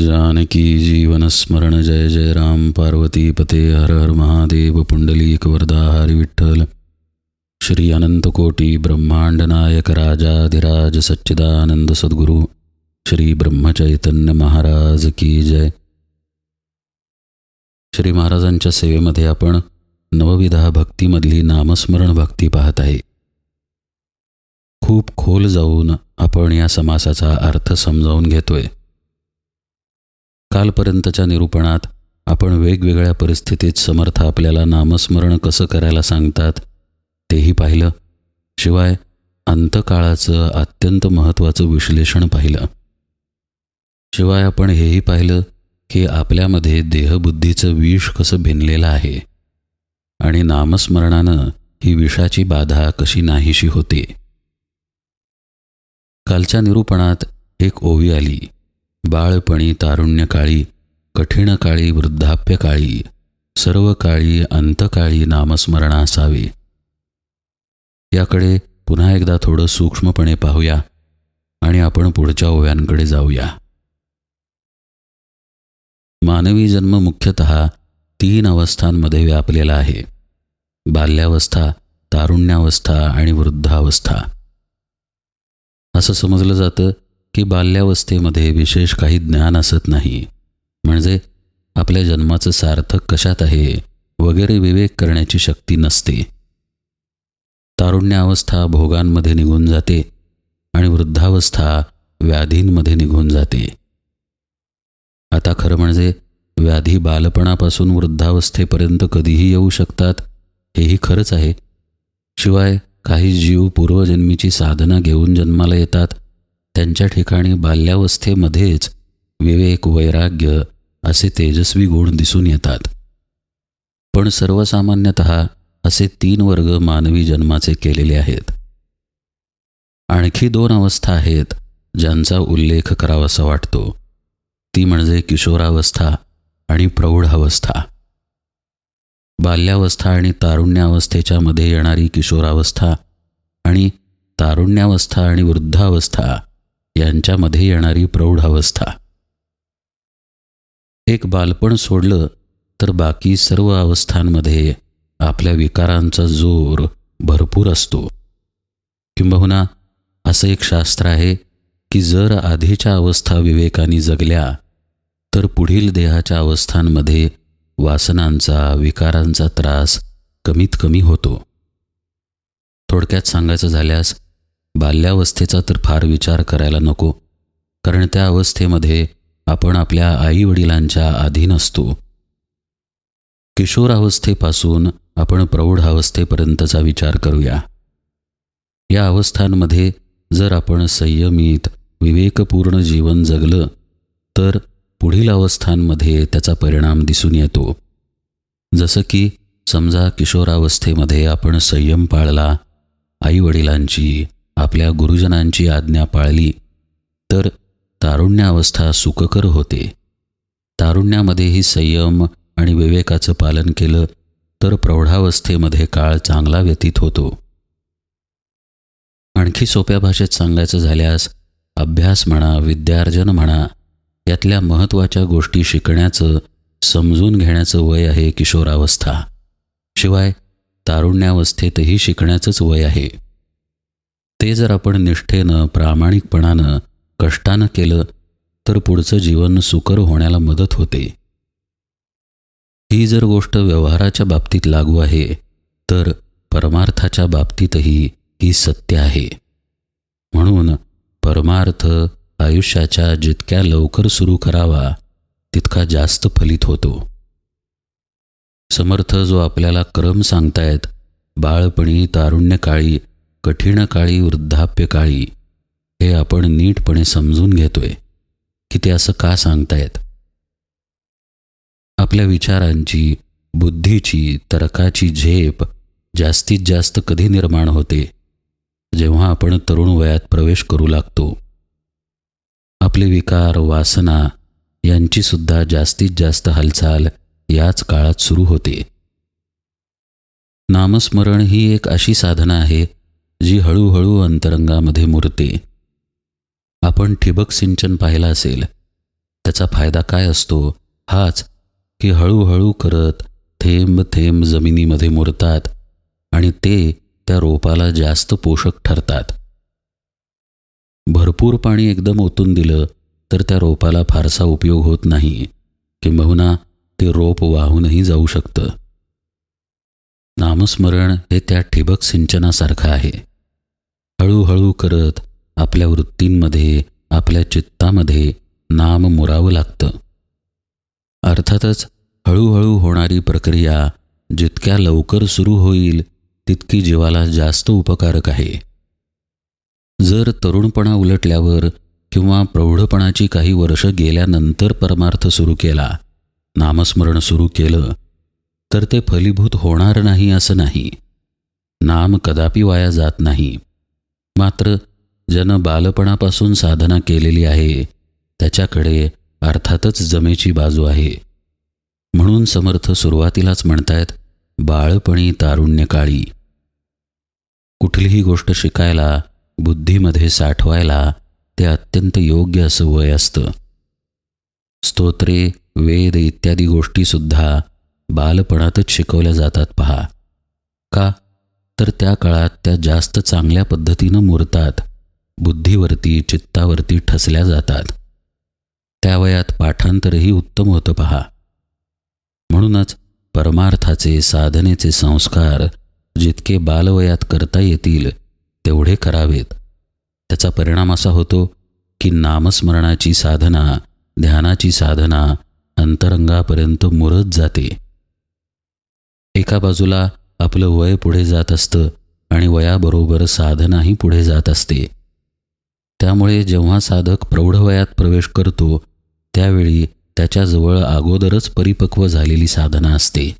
जानकी जीवनस्मरण जय जय राम। पार्वती पते हर हर महादेव। पुंडलीक वरदा हरी विठ्ठल। श्री अनंतकोटी ब्रह्मांड नायक राजाधिराज सच्चिदानंद सद्गुरू। श्री ब्रह्मचैतन्य महाराज की जय। श्री महाराजांच्या सेवेमध्ये आपण नवविधा भक्तीमधली नामस्मरण भक्ती पाहत आहे. खूप खोल जाऊन आपण या समासाचा अर्थ समजावून घेतोय. कालपर्यंतच्या निरूपणात आपण वेगवेगळ्या परिस्थितीत समर्थ आपल्याला नामस्मरण कसं करायला सांगतात तेही पाहिलं. शिवाय अंतकाळाचं अत्यंत महत्त्वाचं विश्लेषण पाहिलं. शिवाय आपण हेही पाहिलं की आपल्यामध्ये देहबुद्धीचं विष कसं भिनलेलं आहे आणि नामस्मरणानं ही विषाची बाधा कशी नाहीशी होते. कालच्या निरूपणात एक ओवी आली. बाळपणी तारुण्यकाळी कठीण काळी वृद्धाप्य काळी सर्व काळी अंतकाळी नामस्मरण असावे याकडे पुन्हा एकदा थोडं सूक्ष्मपणे पाहूया आणि आपण पुढच्या ओव्यांकडे जाऊया. मानवी जन्म मुख्यतः तीन अवस्थांमध्ये व्यापलेला आहे. बाल्यावस्था तारुण्यावस्था आणि वृद्धावस्था. असं समजलं जातं की बाल्यावस्थेमध्ये विशेष काही ज्ञान असत नाही. म्हणजे आपल्या जन्माचं सार्थक कशात आहे वगैरे विवेक करण्याची शक्ती नसते. तारुण्यावस्था भोगांमध्ये निघून जाते आणि वृद्धावस्था व्याधींमध्ये निघून जाते. आता खरं म्हणजे व्याधी बालपणापासून वृद्धावस्थेपर्यंत कधीही येऊ शकतात हेही खरंच आहे. शिवाय काही जीव पूर्वजन्मीची साधना घेऊन जन्माला येतात त्यांच्या ठिकाणी बाल्यावस्थेमध्येच विवेक वैराग्य असे तेजस्वी गुण दिसून येतात. पण सर्वसामान्यत असे तीन वर्ग मानवी जन्माचे केलेले आहेत. आणखी दोन अवस्था आहेत ज्यांचा उल्लेख करावासा वाटतो. ती म्हणजे किशोरावस्था आणि प्रौढावस्था. बाल्यावस्था आणि तारुण्यावस्थेच्या मध्ये येणारी किशोरावस्था आणि तारुण्यावस्था आणि वृद्धावस्था यांच्यामध्ये येणारी प्रौढावस्था. एक बालपण सोडलं तर बाकी सर्व अवस्थांमध्ये आपल्या विकारांचा जोर भरपूर असतो. किंबहुना असं एक शास्त्र आहे की जर आधीच्या अवस्था विवेकाने जगल्या तर पुढील देहाच्या अवस्थांमध्ये वासनांचा विकारांचा त्रास कमीत कमी होतो. थोडक्यात सांगायचं झाल्यास बाल्यावस्थेचा तर फार विचार करायला नको कारण त्या अवस्थेमध्ये आपण आपल्या आईवडिलांच्या अधीन असतो. किशोरावस्थेपासून आपण प्रौढावस्थेपर्यंतचा विचार करूया. या अवस्थांमध्ये जर आपण संयमित विवेकपूर्ण जीवन जगलं तर पुढील अवस्थांमध्ये त्याचा परिणाम दिसून येतो. जसं की समजा किशोरावस्थेमध्ये आपण संयम पाळला आईवडिलांची आपल्या गुरुजनांची आज्ञा पाळली तर तारुण्यावस्था सुखकर होते. तारुण्यामध्येही संयम आणि विवेकाचं पालन केलं तर प्रौढावस्थेमध्ये काळ चांगला व्यतीत होतो. आणखी सोप्या भाषेत सांगायचं झाल्यास अभ्यास म्हणा विद्यार्जन म्हणा यातल्या महत्त्वाच्या गोष्टी शिकण्याचं समजून घेण्याचं वय आहे किशोरावस्था. शिवाय तारुण्यावस्थेतही शिकण्याचंच वय आहे. ते जर आपण निष्ठेनं प्रामाणिकपणानं कष्टानं केलं तर पुढचं जीवन सुकर होण्याला मदत होते. ही जर गोष्ट व्यवहाराच्या बाबतीत लागू आहे तर परमार्थाच्या बाबतीतही ही सत्य आहे. म्हणून परमार्थ आयुष्याच्या जितक्या लवकर सुरू करावा तितका जास्त फलित होतो. समर्थ जो आपल्याला क्रम सांगतायत बाळपणी तारुण्यकाळी कठीण काळी वृद्धाप्य काळी हे आपण नीटपणे समजून घेतोय की ते असं का सांगतायत? आपल्या विचारांची बुद्धीची तर्काची झेप जास्तीत जास्त कधी निर्माण होते? जेव्हा आपण तरुण वयात प्रवेश करू लागतो. आपले विकार वासना यांची सुद्धा जास्तीत जास्त हालचाल याच काळात सुरू होते. नामस्मरण ही एक अशी साधना आहे जी हळूहळू अंतरंगामध्ये मुरते. आपण ठिबक सिंचन पाहिलं असेल त्याचा फायदा काय असतो? हाच की हळूहळू करत थेंब थेंब जमिनीमध्ये मुरतात आणि ते त्या रोपाला जास्त पोषक ठरतात. भरपूर पाणी एकदम ओतून दिलं तर त्या रोपाला फारसा उपयोग होत नाही किंबहुना ते रोप वाहूनही जाऊ शकतं. नामस्मरण हे त्या ठिबक सिंचनासारखं आहे. हळूहळू करत आपल्या वृत्तींमध्ये आपल्या चित्तामध्ये नाम मुरावं लागतं. अर्थातच हळूहळू होणारी प्रक्रिया जितक्या लवकर सुरू होईल तितकी जीवाला जास्त उपकारक आहे. जर तरुणपणा उलटल्यावर किंवा प्रौढपणाची काही वर्ष गेल्यानंतर परमार्थ सुरू केला नामस्मरण सुरू केलं तर ते फलीभूत होणार नाही असं नाही. नाम कदापि वाया जात नाही. मात्र ज्यानं बालपणापासून साधना केलेली आहे त्याच्याकडे अर्थातच जमेची बाजू आहे. म्हणून समर्थ सुरुवातीलाच म्हणतायत बाळपणी तारुण्यकाळी. कुठलीही गोष्ट शिकायला बुद्धीमध्ये साठवायला ते अत्यंत योग्य असं वय असतं. स्तोत्रे वेद इत्यादी गोष्टीसुद्धा बालपणातच शिकवल्या जातात पहा. का? तर त्या काळात त्या जास्त चांगल्या पद्धतीनं मुरतात. बुद्धीवरती चित्तावरती ठसल्या जातात. त्या वयात पाठांतरही उत्तम होतं पहा. म्हणूनच परमार्थाचे साधनेचे संस्कार जितके बालवयात करता येतील तेवढे करावेत. त्याचा परिणाम असा होतो की नामस्मरणाची साधना ध्यानाची साधना अंतरंगापर्यंत मुरत जाते. एका बाजूला आपलं वय पुढे जात असतं आणि वयाबरोबर साधनाही पुढे जात असते. त्यामुळे जेव्हा साधक प्रौढ वयात प्रवेश करतो त्यावेळी त्याच्याजवळ अगोदरच परिपक्व झालेली साधना असते.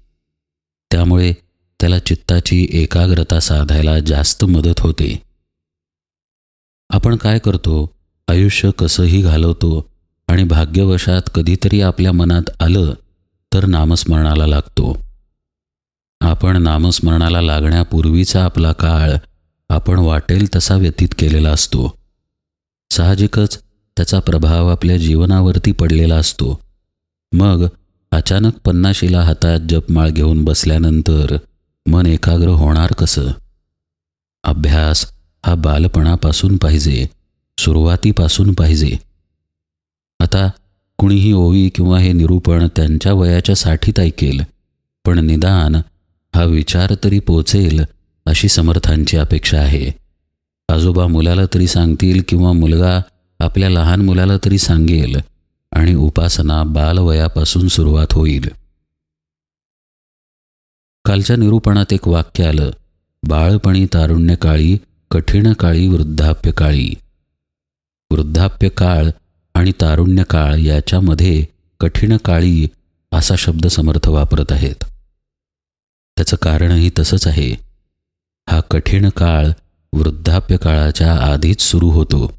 त्यामुळे त्याला चित्ताची एकाग्रता साधायला जास्त मदत होते. आपण काय करतो? आयुष्य कसंही घालवतो आणि भाग्यवशात कधीतरी आपल्या मनात आलं तर नामस्मरणाला लागतो. आपण नामस्मरणाला लागण्यापूर्वीचा आपला काळ आपण वाटेल तसा व्यतीत केलेला असतो. साहजिकच त्याचा प्रभाव आपल्या जीवनावरती पडलेला असतो. मग अचानक पन्नाशीला हातात जपमाळ घेऊन बसल्यानंतर मन एकाग्र होणार कसं? अभ्यास हा बालपणापासून पाहिजे सुरुवातीपासून पाहिजे. आता कुणीही ओवी किंवा हे निरूपण त्यांच्या वयाच्या साठीत ऐकेल पण निदान हा विचार तरी पोचेल अशी समर्थांची अपेक्षा आहे. आजोबा मुलाला तरी सांगतील किंवा मुलगा आपल्या लहान मुलाला तरी सांगेल आणि उपासना बालवयापासून सुरुवात होईल. कालच्या निरूपणात एक वाक्य आलं बाळपणी तारुण्यकाळी कठीण काळी वृद्धाप्य काळी वृद्धाप्य काळ आणि तारुण्य काळ याच्यामध्ये कठीण काळी असा शब्द समर्थ वापरत आहेत. त्याचं कारणही तसंच आहे. हा कठीण काळ वृद्धाप्य काळाच्या आधीच सुरू होतो.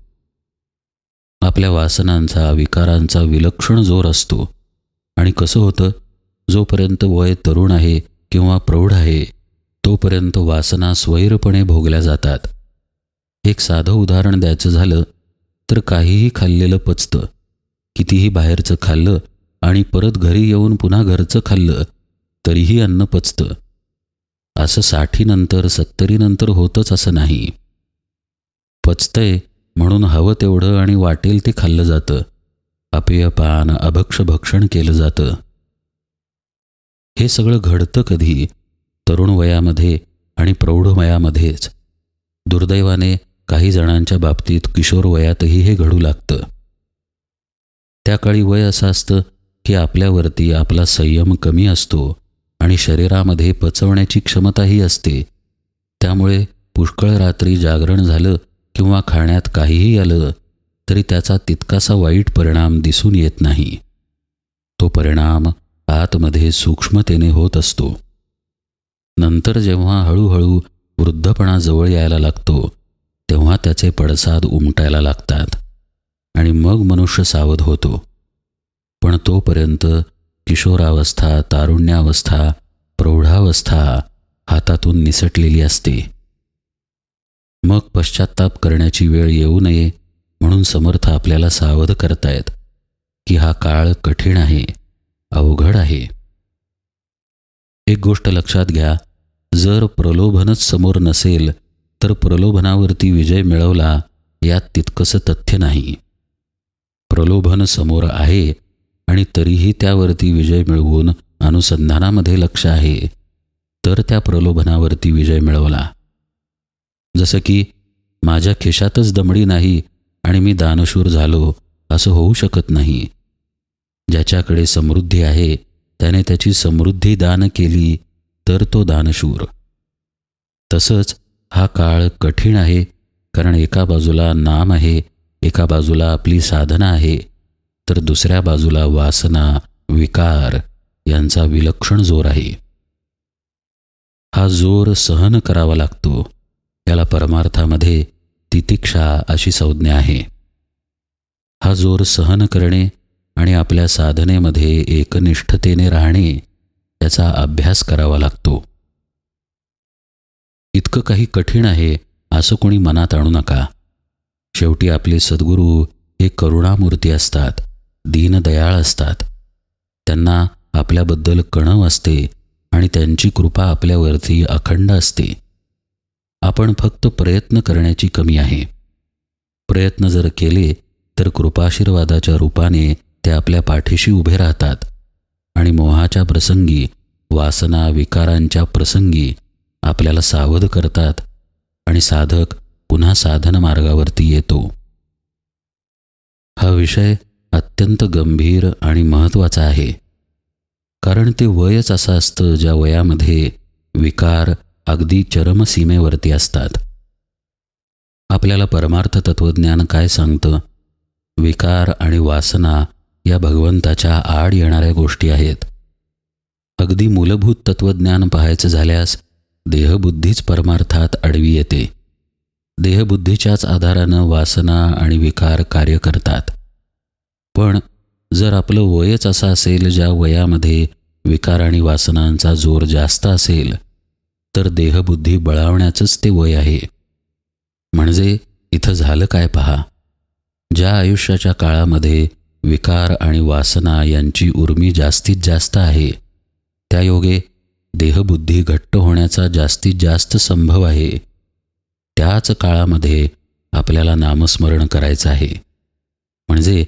आपल्या वासनांचा विकारांचा विलक्षण जोर असतो. आणि कसं होतं जोपर्यंत वय तरुण आहे किंवा प्रौढ आहे तोपर्यंत वासना स्वैरपणे भोगल्या जातात. एक साधं उदाहरण द्यायचं झालं तर काहीही खाल्लेलं पचतं. कितीही बाहेरचं खाल्लं आणि परत घरी येऊन पुन्हा घरचं खाल्लं तरीही अन्न पचतं. असं साठीनंतर सत्तरीनंतर होतंच असं नाही. पचतंय म्हणून हवं तेवढं आणि वाटेल ते खाल्लं जातं. अपेयपान अभक्ष भक्षण केलं जातं. हे सगळं घडतं कधी? तरुण वयामध्ये आणि प्रौढ वयामध्येच. दुर्दैवाने काही जणांच्या बाबतीत किशोर वयातही हे घडू लागतं. त्या काळी वय असं असतं की आपल्यावरती आपला संयम कमी असतो. आणि शरीरामध्ये पचवण्याची क्षमताही असते. त्यामुळे पुष्कळ रात्री जागरण झालं किंवा खाण्यात काहीही आलं तरी त्याचा तितकासा वाईट परिणाम दिसून येत नाही. तो परिणाम आतमध्ये सूक्ष्मतेने होत असतो. नंतर जेव्हा हळूहळू वृद्धपणा जवळ यायला लागतो तेव्हा त्याचे पडसाद उमटायला लागतात आणि मग मनुष्य सावध होतो. पण तोपर्यंत किशोरावस्था तारुण्यावस्था प्रौढावस्था हातातून निसटलेली असते. मग पश्चाताप करण्याची वेळ येऊ नये म्हणून समर्थ आपल्याला सावध करतायत की हा काळ कठीण आहे अवघड आहे. एक गोष्ट लक्षात घ्या जर प्रलोभनच समोर नसेल तर प्रलोभनावरती विजय मिळवला यात तितकंसं तथ्य नाही. प्रलोभन समोर आहे आणि तरीही त्यावरती विजय मिळवून अनुसंधानामध्ये लक्ष आहे तर त्या प्रलोभनावरती विजय मिळवला. जसं की माझ्या खिशातच दमडी नाही आणि मी दानशूर झालो असं होऊ शकत नाही. ज्याच्याकडे समृद्धी आहे त्याने त्याची समृद्धी दान केली तर तो दानशूर. तसंच हा काळ कठीण आहे कारण एका बाजूला नाम आहे एका बाजूला आपली साधना आहे. तर दुसऱ्या बाजूला वासना विकार यांचा विलक्षण जोर आहे. हा जोर सहन करावा लागतो. याला परमार्थामध्ये तितिक्षा अशी संज्ञा आहे. हा जोर सहन करणे आणि आपल्या साधनेमध्ये एकनिष्ठतेने राहणे याचा अभ्यास करावा लागतो. इतकं काही कठीण आहे असं कोणी मनात आणू नका. शेवटी आपले सद्गुरू हे करुणामूर्ती असतात. दीनदयाळ असतात. त्यांना आपल्याबद्दल कणव असते आणि त्यांची कृपा आपल्यावरती अखंड असते. आपण फक्त प्रयत्न करण्याची कमी आहे. प्रयत्न जर केले तर कृपाशीर्वादाच्या रूपाने ते आपल्या पाठीशी उभे राहतात आणि मोहाच्या प्रसंगी वासना विकारांच्या प्रसंगी आपल्याला सावध करतात आणि साधक पुन्हा साधन मार्गावरती येतो. हा विषय अत्यंत गंभीर आणि महत्त्वाचा आहे. कारण ते वयच असं असतं ज्या वयामध्ये विकार अगदी चरमसीमेवरती असतात. आपल्याला परमार्थ तत्त्वज्ञान काय सांगतं? विकार आणि वासना या भगवंताच्या आड येणाऱ्या गोष्टी आहेत. अगदी मूलभूत तत्त्वज्ञान पाहायचं झाल्यास देहबुद्धीच परमार्थात अडवी येते. देहबुद्धीच्याच आधारानं वासना आणि विकार कार्य करतात. पण जर आपलं वयच असं असेल ज्या वयामध्ये विकार आणि वासनांचा जोर जास्त असेल तर देहबुद्धी बळावण्याचंच ते वय आहे. म्हणजे इथं झालं काय पहा? ज्या आयुष्याच्या काळामध्ये विकार आणि वासना यांची उर्मी जास्तीत जास्त आहे त्या योगे देहबुद्धी घट्ट होण्याचा जास्तीत जास्त संभव आहे. त्याच काळामध्ये आपल्याला नामस्मरण करायचं आहे. म्हणजे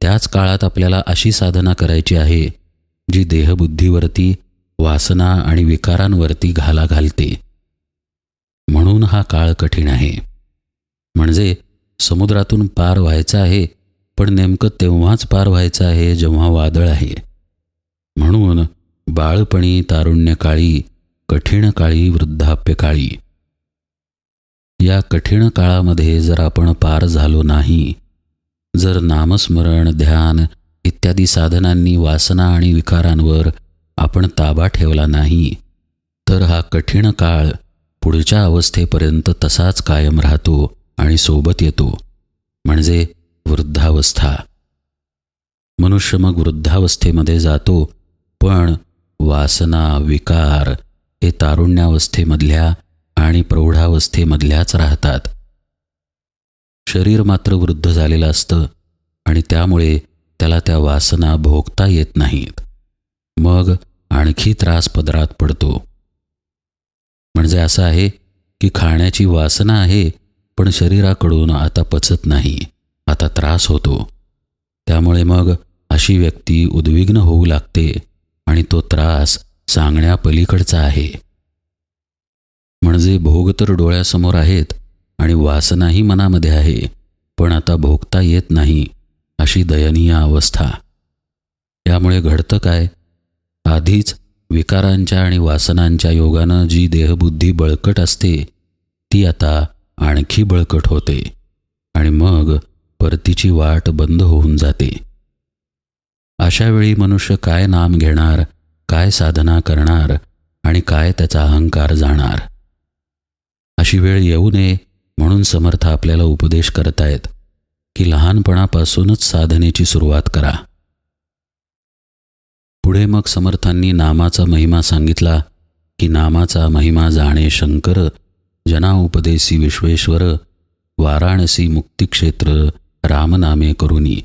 त्याच काळात आपल्याला अशी साधना करायची आहे जी देहबुद्धीवरती वासना आणि विकारांवरती घाला घालते. म्हणून हा काळ कठीण आहे. म्हणजे समुद्रातून पार व्हायचं आहे पण नेमकं तेव्हाच पार व्हायचं आहे जेव्हा वादळ आहे. म्हणून बाळपणी तारुण्यकाळी कठीण काळी वृद्धाप्यकाळी या कठीण काळामध्ये जर आपण पार झालो नाही जर नामस्मरण ध्यान इत्यादी साधनांनी वासना आणि विकारांवर आपण ताबा ठेवला नाही तर हा कठीण काळ पुढच्या अवस्थेपर्यंत तसाच कायम राहतो आणि सोबत येतो. म्हणजे वृद्धावस्था. मनुष्य मग वृद्धावस्थेमध्ये जातो पण वासना विकार हे तारुण्यावस्थेमधल्या आणि प्रौढावस्थेमधल्याच राहतात. शरीर मात्र वृद्ध झालेलं असतं आणि त्यामुळे त्याला त्या वासना भोगता येत नाहीत. मग आणखी त्रास पदरात पडतो. म्हणजे असं आहे की खाण्याची वासना आहे पण शरीराकडून आता पचत नाही आता त्रास होतो. त्यामुळे मग अशी व्यक्ती उद्विग्न होऊ लागते आणि तो त्रास सांगण्यापलीकडचा आहे. म्हणजे भोग तर डोळ्यासमोर आहेत आणि वासनाही मनामध्ये आहे पण आता भोगता येत नाही अशी दयनीय अवस्था. यामुळे घडतं काय? आधीच विकारांच्या आणि वासनांच्या योगानं जी देहबुद्धी बळकट असते ती आता आणखी बळकट होते आणि मग परतीची वाट बंद होऊन जाते. अशा वेळी मनुष्य काय नाम घेणार काय साधना करणार आणि काय त्याचा अहंकार जाणार? अशी वेळ येऊ नये म्हणून समर्थ आपल्याला उपदेश करतायत की लहानपणापासूनच साधनेची सुरुवात करा. पुढे मग समर्थांनी नामाचा महिमा सांगितला की नामाचा महिमा जाणे शंकर जना उपदेशी विश्वेश्वर वाराणसी मुक्तिक्षेत्र रामनामे करुनी.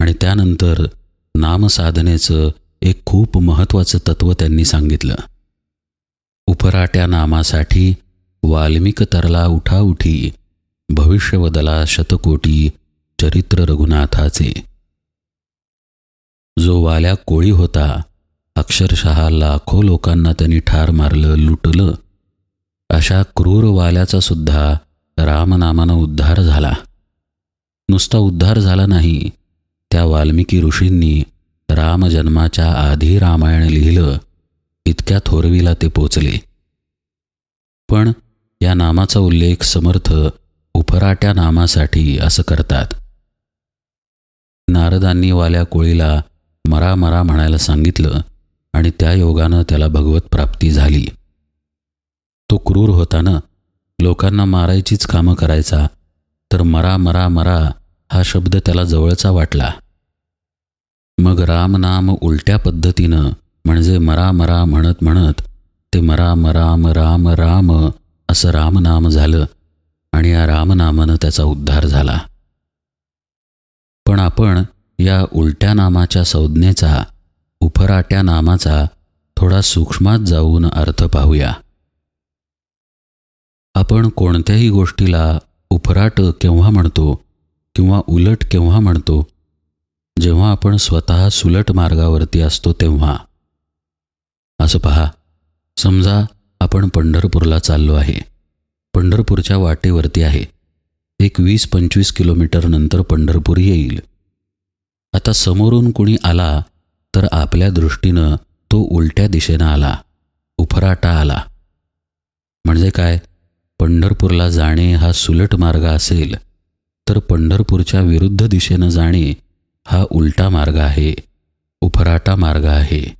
आणि त्यानंतर नामसाधनेचं एक खूप महत्त्वाचं तत्त्व त्यांनी सांगितलं. उपराट्या नामासाठी वाल्मिक तरला उठाउठी भविष्यवदला शतकोटी चरित्र रघुनाथाचे. जो वाल्या कोळी होता अक्षरशः लाखो लोकांना त्यांनी ठार मारलं लुटलं. अशा क्रूर वाल्याचा सुद्धा रामनामानं उद्धार झाला. नुसता उद्धार झाला नाही त्या वाल्मिकी ऋषींनी रामजन्माच्या आधी रामायण लिहिलं इतक्या थोरवीला ते पोचले. पण या नामाचा उल्लेख समर्थ उपराट्या नामासाठी असं करतात. नारदांनी वाल्या कोळीला मरा मरा म्हणायला सांगितलं आणि त्या योगानं त्याला भगवत प्राप्ती झाली. तो क्रूर होता ना लोकांना मारायचीच कामं करायचा तर मरा मरा मरा हा शब्द त्याला जवळचा वाटला. मग रामनाम उलट्या पद्धतीनं म्हणजे मरा मरा म्हणत म्हणत ते मरा मराम राम राम असं रामनाम झालं आणि या रामनामानं त्याचा उद्धार झाला. पण आपण या उलट्या नामाच्या संज्ञेचा उफराट्या नामाचा थोडा सूक्ष्मात जाऊन अर्थ पाहूया. आपण कोणत्याही गोष्टीला उफराट केव्हा म्हणतो किंवा उलट केव्हा म्हणतो जेव्हा आपण स्वतः सुलट मार्गावरती असतो तेव्हा. असं पहा. समजा आपण पंढरपूरला चाललो आहे. पंढरपूरच्या वाटेवरती आहे. एक वीस पंचवीस किलोमीटर नंतर पंढरपूर येईल. आता समोरून कुणी आला तर आपल्या दृष्टीनं तो उलट्या दिशेनं आला. उफराटा आला. म्हणजे काय? पंढरपूरला जाणे हा सुलट मार्ग असेल तर पंढरपूरच्या विरुद्ध दिशेनं जाणे हा उलटा मार्ग आहे. उफराटा मार्ग आहे.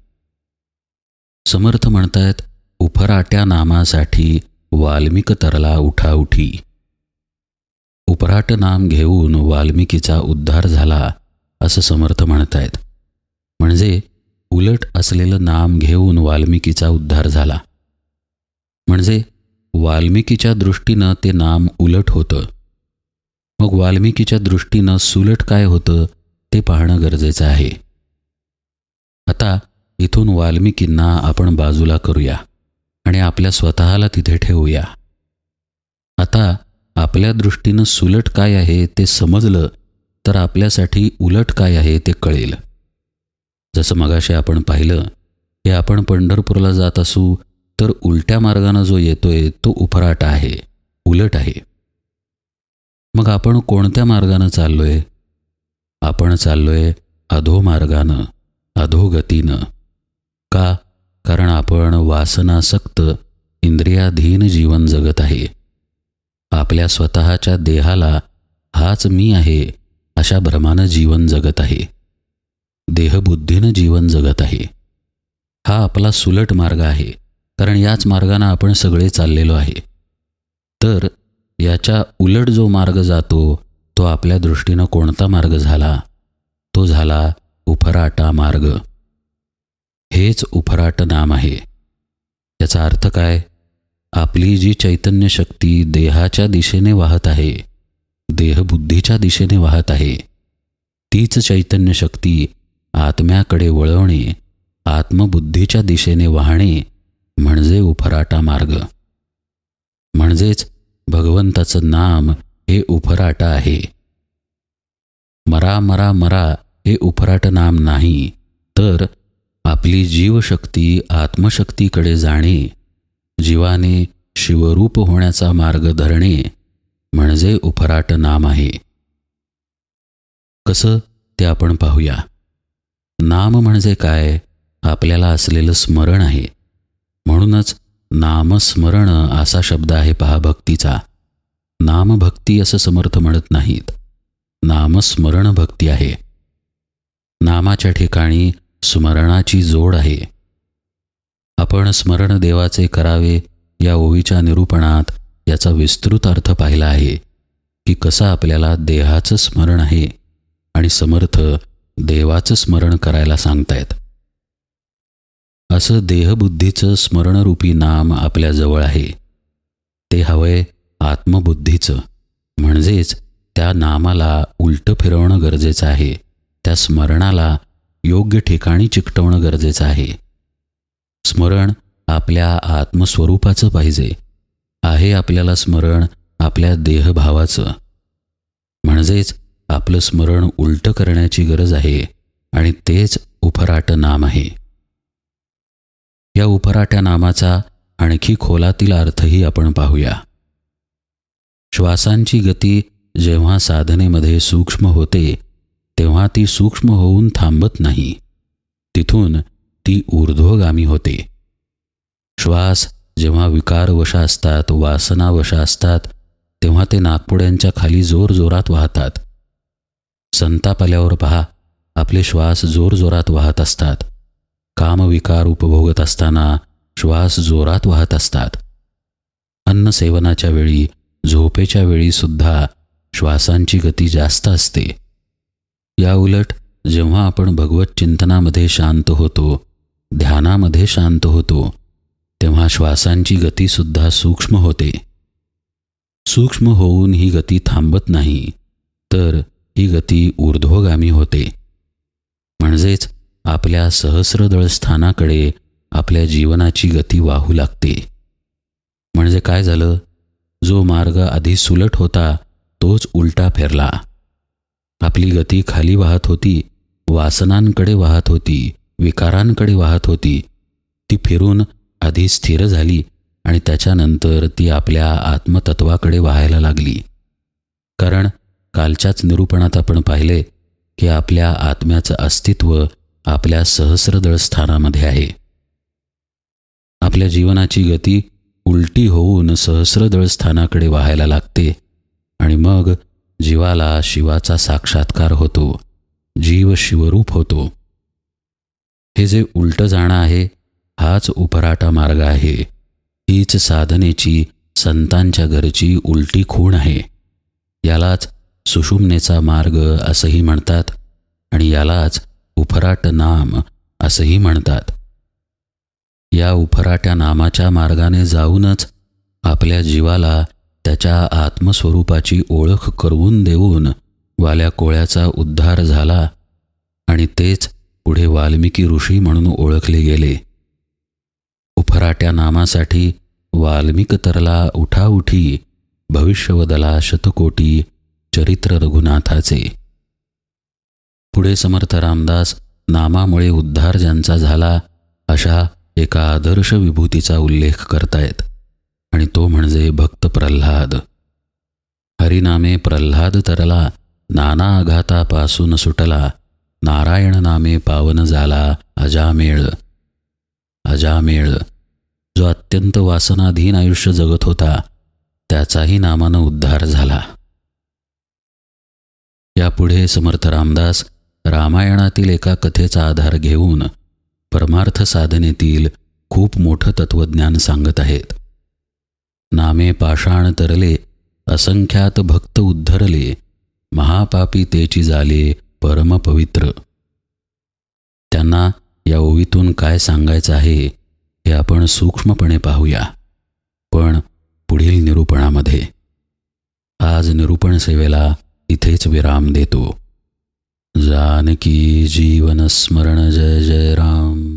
समर्थ म्हणतायत उफराट्या नामासाठी वाल्मिक तरला उठाउठी. उपराट नाम घेऊन वाल्मिकीचा उद्धार झाला असं समर्थ म्हणतायत. म्हणजे उलट असलेलं नाम घेऊन वाल्मिकीचा उद्धार झाला. म्हणजे वाल्मिकीच्या दृष्टीनं ते नाम उलट होतं. मग वाल्मिकीच्या दृष्टीनं सुलट काय होतं ते पाहणं गरजेचं आहे. आता इथून वाल्मिकींना आपण बाजूला करूया. आणि आपल्या स्वतःला तिथे ठेवूया. आता आपल्या दृष्टीनं सुलट काय आहे ते समजलं तर आपल्यासाठी उलट काय आहे ते कळेल. जसं मगाशी आपण पाहिलं की आपण पंढरपूरला जात असू तर उलट्या मार्गानं जो येतोय तो उफराट आहे उलट आहे. मग आपण कोणत्या मार्गानं चाललोय? आपण चाललोय अधोमार्गानं अधोगतीनं. का? कारण आपण वासनासक्त इंद्रियाधीन जीवन जगत आहे. आपल्या स्वतःच्या देहाला हाच मी आहे अशा भ्रमानं जीवन जगत आहे. देहबुद्धीनं जीवन जगत आहे. हा आपला सुलट मार्ग आहे कारण याच मार्गानं आपण सगळे चाललेलो आहे. तर याच्या उलट जो मार्ग जातो तो आपल्या दृष्टीनं कोणता मार्ग झाला? तो झाला उफराटा मार्ग. हेच उफराट नाम आहे. याचा अर्थ काय? आपली जी चैतन्य शक्ती देहाच्या दिशेने वाहत आहे देहबुद्धीच्या दिशेने वाहत आहे तीच चैतन्य शक्ती आत्म्याकडे वळवणे आत्मबुद्धीच्या दिशेने वाहणे म्हणजे उफराटा मार्ग. म्हणजेच भगवंताचं नाम हे उफराटा आहे. मरा मरा मरा हे उफराट नाम नाही तर आपली जीवशक्ती आत्मशक्तीकडे जाणे जीवाने शिवरूप होण्याचा मार्ग धरणे म्हणजे उफराट नाम आहे. कसं ते आपण पाहूया. नाम म्हणजे काय? आपल्याला असलेलं स्मरण आहे. म्हणूनच नामस्मरण असा शब्द आहे पहा भक्तीचा नामभक्ती असं समर्थ म्हणत नाहीत. नामस्मरण भक्ती आहे. नामाच्या ठिकाणी स्मरणाची जोड आहे. आपण स्मरण देवाचे करावे या ओवीच्या निरूपणात याचा विस्तृत अर्थ पाहिला आहे की कसा आपल्याला देहाचं स्मरण आहे आणि समर्थ देवाचं स्मरण करायला सांगतायत. असं देहबुद्धीचं स्मरणरूपी नाम आपल्याजवळ आहे. ते हवंय आत्मबुद्धीचं. म्हणजेच त्या नामाला उलटं फिरवणं गरजेचं आहे. त्या स्मरणाला योग्य ठिकाणी चिकटवणं गरजेचं आहे. स्मरण आपल्या आत्मस्वरूपाचं पाहिजे. आहे आपल्याला स्मरण आपल्या देहभावाचं. म्हणजेच आपलं स्मरण उलटं करण्याची गरज आहे आणि तेच उफराट नाम आहे. या उफराट्या नामाचा आणखी खोलातील अर्थही आपण पाहूया. श्वासांची गती जेव्हा साधनेमध्ये सूक्ष्म होते तेव्हा ती सूक्ष्म होऊन थांबत नाही. तिथून ती ऊर्ध्वगामी होते. श्वास जेव्हा विकारवश असतात वासनावश असतात तेव्हा ते नागपुड्यांच्या खाली जोरजोरात वाहतात. संताप आल्यावर पहा आपले श्वास जोरजोरात वाहत असतात. कामविकार उपभोगत असताना श्वास जोरात वाहत असतात. अन्न सेवनाच्या वेळी झोपेच्या वेळी सुद्धा श्वासांची गती जास्त असते. याउलट जेव्हा आपण भगवत चिंतनामध्ये शांत होतो ध्यानामध्ये शांत होतो तेव्हा श्वासांची गतीसुद्धा सूक्ष्म होते. सूक्ष्म होऊन ही गती थांबत नाही तर ही गती ऊर्ध्वगामी होते. म्हणजेच आपल्या सहस्रदळ स्थानाकडे आपल्या जीवनाची गती वाहू लागते. म्हणजे काय झालं? जो मार्ग आधी सुलट होता तोच उलटा फिरला. आपली गती खाली वाहत होती. वासनांकडे वाहत होती. विकारांकडे वाहत होती. ती फिरून आधी स्थिर झाली आणि त्याच्यानंतर ती आपल्या आत्मतत्वाकडे वाहायला लागली. कारण कालच्याच निरूपणात आपण पाहिले की आपल्या आत्म्याचं अस्तित्व आपल्या सहस्रदळ स्थानामध्ये आहे. आपल्या जीवनाची गती उलटी होऊन सहस्रदळ स्थानाकडे वाहायला लागते आणि मग जीवाला शिवाचा साक्षात्कार होतो. जीव शिवरूप होतो. हे जे उलटं जाणं आहे हाच उपराटा मार्ग आहे. हीच साधनेची संतांच्या घरची उलटी खूण आहे. यालाच सुषुम्नेचा मार्ग असंही म्हणतात आणि यालाच उफराट नाम असंही म्हणतात. या उफराट्या नामाच्या मार्गाने जाऊनच आपल्या जीवाला त्याच्या आत्मस्वरूपाची ओळख करवून देऊन वाल्या कोळ्याचा उद्धार झाला आणि तेच पुढे वाल्मिकी ऋषी म्हणून ओळखले गेले. उफराट्या नामासाठी वाल्मिक तरला उठाउठी भविष्यवदला शतकोटी चरित्र रघुनाथाचे. पुढे समर्थ रामदास नामामुळे उद्धार ज्यांचा झाला अशा एका आदर्श विभूतीचा उल्लेख करतायत. आणि तो म्हणजे भक्त प्रल्हाद. हरिनामे प्रल्हाद तरला नाना आघातापासून सुटला नारायण नामे पावन झाला अजामेळ. अजामेळ. जो अत्यंत वासनाधीन आयुष्य जगत होता त्याचाही नामानं उद्धार झाला. यापुढे समर्थ रामदास रामायणातील एका कथेचा आधार घेऊन परमार्थ साधनेतील खूप मोठं तत्वज्ञान सांगत आहेत. नामे पाषाण तरले असंख्यात भक्त उद्धरले महापापी तेची झाले परमपवित्र त्यांना या ओवीतून काय सांगायचं आहे हे आपण सूक्ष्मपणे पाहूया. पण पुढील निरूपणामध्ये. आज निरूपण सेवेला इथेच विराम देतो. जानकी जीवन स्मरण जय जय राम.